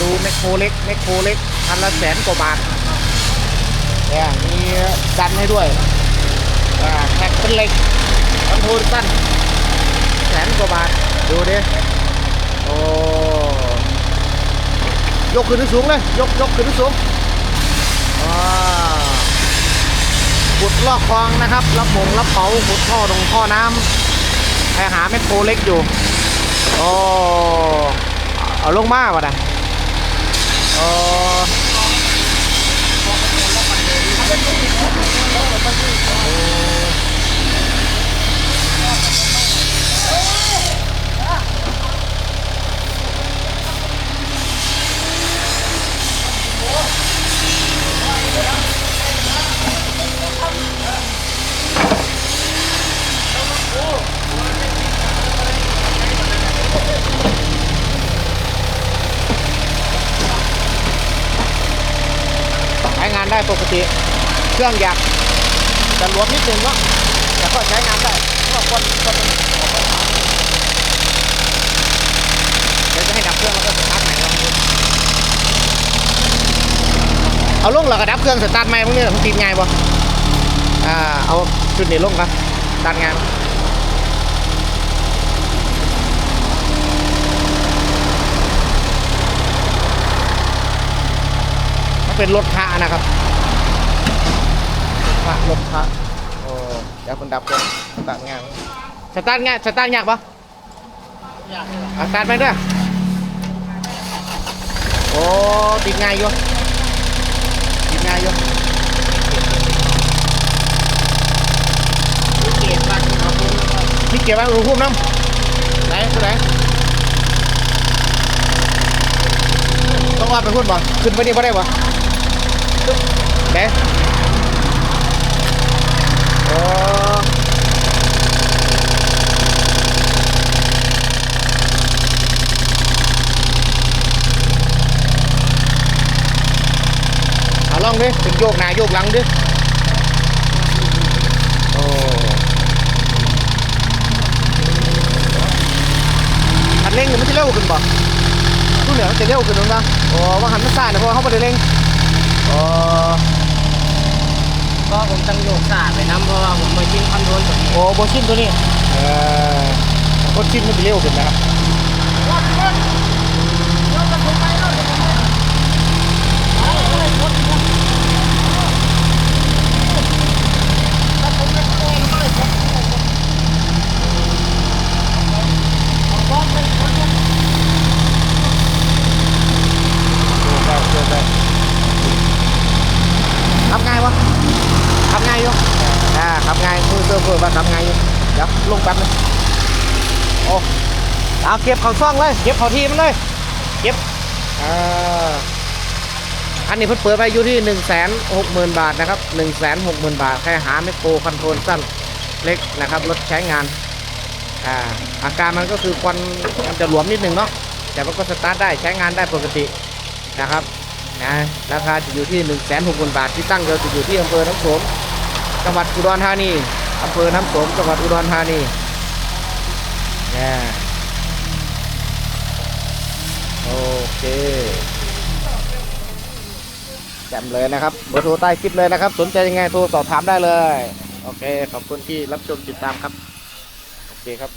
ดูแมคโครเล็กแมคโครเล็กคันละแสนกว่าบาทเนี่ยมีดันให้ด้วยแท็กเป็นเหล็กคอนโทรลสั้นแสนกว่าบาท ดูดิโอ้ยกขึ้นสูงเลย ยกยกขึ้นสูงว้าวขุดลอกคลองนะครับ รับมงรับเป๋าขุดท่อตรงท่อน้ำไปหาแมคโครเล็กอยู่ โอ้ เอาลงมาวะนะ โอ้ ได้ปกติ เครื่องอยากจะหลวมนิดนึงเนาะแต่ก็ใช้งานได้เพราะคนคนมันออกไปหาเดี๋ยวจะให้ดับเครื่องแล้วก็สตาร์ทใหม่ลองดูเอาลงแล้วก็ดับเครื่องสตาร์ทใหม่พวกนี้มันติดง่ายบ่อ่าเอาชุดนี้ลงครับสตาร์ทงานมันเป็นรถพระนะครับ รถพระรถพระโอ้เดี๋ยวคนดับเครื่องสตาร์ทงานสตาร์ทง่ายสตาร์ทยากปะอยากเลยอะสตาร์ทไปด้วยโอ้ติดง่ายอยู่ติดง่ายอยู่เกียรติบ้านเขาพูดว่านี่เก็บไว้อุณหภูมิน้ำไหนตัวไหนต้องว่าไปพูดบ่ขึ้นไปนี่บ่ได้บ่ไหนโอ้เอาลองดิเป็นโยกหน้าโยกหลังดิโอ้คันเร่งเนี่ยมันจะเร็วขึ้นป่ะตู้เหนือมันจะเร็วขึ้นหรือเปล่าโอ้ว่าหันมันซ่าเนี่ยเพราะว่าเขาไม่ได้เร่งโอ้ก็ผมต้องโยกสาดไปน้ำเพราะว่าผมมาชิมคอนโทรลตัวนี้โอ้โบชินตัวนี้เออโบชินมันจะเร็วขึ้นนะครับได้ได้ได้ทำไงวะ ทำไงอยู่อ่าทำไงมือเซิร์ฟเวอร์ว่าทำไงอยู่เดี๋ยวลงแป๊บนึงโอ้เอาเก็บเขาซ่องเลยเก็บเขาทีมันเลยเก็บอ่าอันนี้เพิ่นเปิดไปอยู่ที่1นึ่งแสนหกหมื่นบาทนะครับ1นึ่งแสนหกหมื่นบาทแค่หาแมคโครคอนโทรลสั้นเล็กนะครับรถใช้งานอ่าอาการมันก็คือควันมันจะหลวมนิดนึงเนาะแต่มันก็สตาร์ทได้ใช้งานได้ปกตินะครับนะราคาจะอยู่ที่1นึ่งแสนหกหมื่นบาทที่ตั้งเราจะอยู่ที่อำเภอน้ำโขง จังหวัดอุดรธานีอำเภอน้ำโขงจังหวัดอุดรธานีนะโอเคแจ่มเลยนะครับเบอร์โทรใต้คลิปเลยนะครับ สนใจยังไงโทรสอบถามได้เลย โอเค ขอบคุณที่รับชมติดตามครับ โอเคครับ